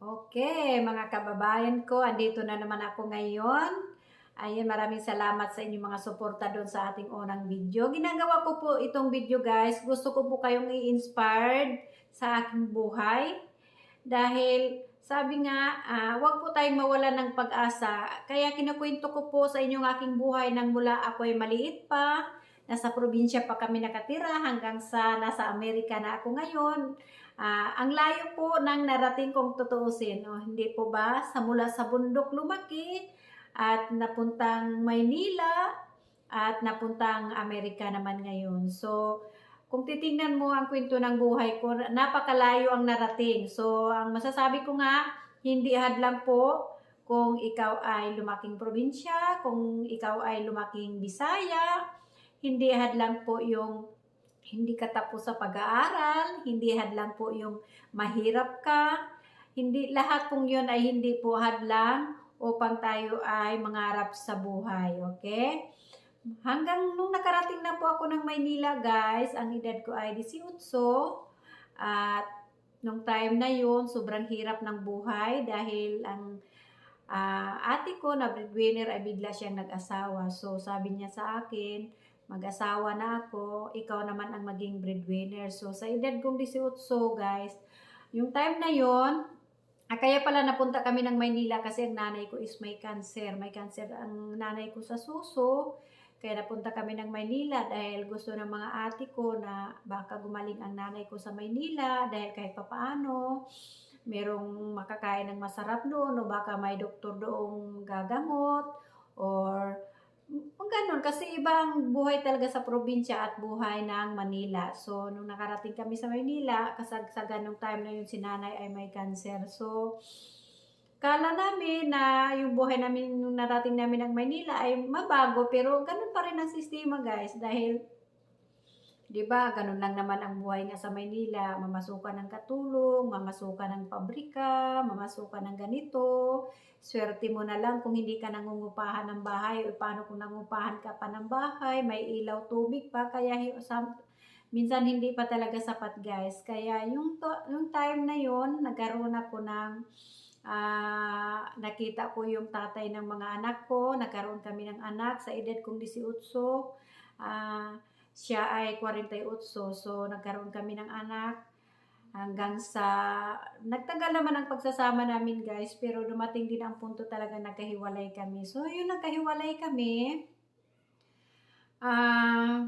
Okay, mga kababayan ko, andito na naman ako ngayon. Ayun, maraming salamat sa inyong mga suporta doon sa ating unang video. Ginagawa ko po itong video guys. Gusto ko po kayong i-inspired sa aking buhay. Dahil sabi nga, ah, wag po tayong mawala ng pag-asa. Kaya kinukwento ko po sa inyong aking buhay nang mula ako ay maliit pa. Nasa probinsya pa kami nakatira hanggang sa nasa Amerika na ako ngayon. Ah, ang layo po ng narating kong tutuusin. O, hindi po ba? Sa mula sa bundok lumaki at napuntang Maynila at napuntang Amerika naman ngayon. So, kung titingnan mo ang kwento ng buhay ko, napakalayo ang narating. So, ang masasabi ko nga, hindi hadlang po kung ikaw ay lumaking probinsya, kung ikaw ay lumaking Bisaya, hindi hadlang po yung hindi ka tapos sa pag-aaral, hindi hadlang po yung mahirap ka, hindi lahat pong yun ay hindi po hadlang upang tayo ay mangarap sa buhay, okay? Hanggang nung nakarating na po ako ng Maynila, guys, ang edad ko ay 18 at nung time na yun, sobrang hirap ng buhay dahil ang ah, ate ko na breadwinner ay bigla siyang nag-asawa. So, sabi niya sa akin, mag-asawa na ako, ikaw naman ang maging breadwinner. So, sa edad kong 18, guys, yung time na yon, ah, kaya pala napunta kami ng Maynila kasi ang nanay ko is may cancer. May cancer ang nanay ko sa suso. Kaya napunta kami ng Maynila dahil gusto ng mga ate ko na baka gumaling ang nanay ko sa Maynila dahil kahit papaano merong makakain ng masarap doon o baka may doktor doong gagamot or kung ganun, kasi ibang buhay talaga sa probinsya at buhay ng Manila. So, nung nakarating kami sa Manila, kasagsagan nung time na yun si nanay ay may cancer. So, kala namin na yung buhay namin nung narating namin ng Manila ay mabago, pero ganun pa rin ang sistema guys. Dahil, di ba, ganun lang naman ang buhay nga sa Maynila. Mamasukan ng katulong, mamasukan ng pabrika, mamasukan ng ganito. Swerte mo na lang kung hindi ka nangungupahan ng bahay o paano kung nangungupahan ka pa ng bahay, may ilaw, tubig pa, kaya minsan hindi pa talaga sapat guys. Kaya yung, to- yung time na yon nagkaroon ako ng ah, nakita ko yung tatay ng mga anak ko, nagkaroon kami ng anak sa edad kong 18. Ah, siya ay 48, so nagkaroon kami ng anak. Hanggang sa nagtagal naman ang pagsasama namin guys pero dumating din ang punto talaga nagkahiwalay kami. So yun nagkahiwalay kami. Ah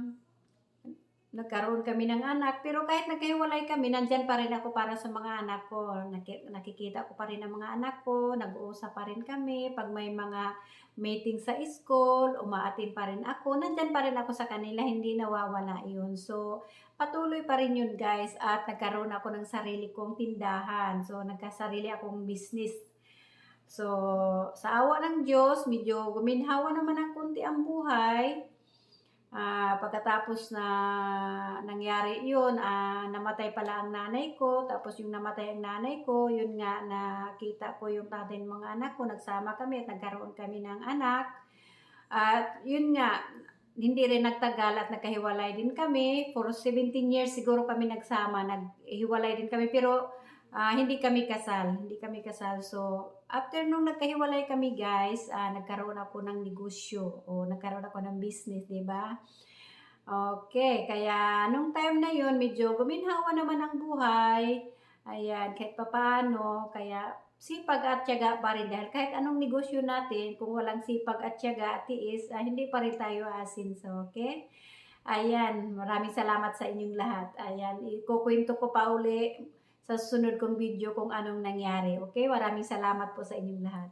nagkaroon kami ng anak pero kahit nagkahiwalay kami nandyan pa rin ako para sa mga anak ko Naki- nakikita ko pa rin ang mga anak ko nag-uusap pa rin kami pag may mga meeting sa school umaatin pa rin ako nandyan pa rin ako sa kanila hindi nawawala yun so patuloy pa rin yun guys at nagkaroon ako ng sarili kong tindahan. So nagkasarili akong business. So sa awa ng Diyos, medyo guminhawa naman ng kunti ang buhay. Ah, pagkatapos na nangyari yun, ah, namatay pala ang nanay ko. Tapos yung namatay ang nanay ko, yun nga nakita ko yung tatay ng mga anak ko. Nagsama kami at nagkaroon kami ng anak. At yun nga, hindi rin nagtagal at nagkahiwalay din kami. For 17 years siguro kami nagsama, naghiwalay din kami. Pero ah, hindi kami kasal, hindi kami kasal. So, after nung nagkahiwalay kami guys, ah, nagkaroon ako ng negosyo o nagkaroon ako ng business, di ba? Okay, kaya nung time na yon medyo guminhawa naman ang buhay. Ayan, kahit papaano, kaya sipag at tiyaga pa rin dahil kahit anong negosyo natin, kung walang sipag at tiyaga at tiis, ah, hindi pa rin tayo asin. So, okay? Ayan, maraming salamat sa inyong lahat. Ayan, ikukwento ko pa uli sa susunod kong video kung anong nangyari. Okay? Maraming salamat po sa inyong lahat.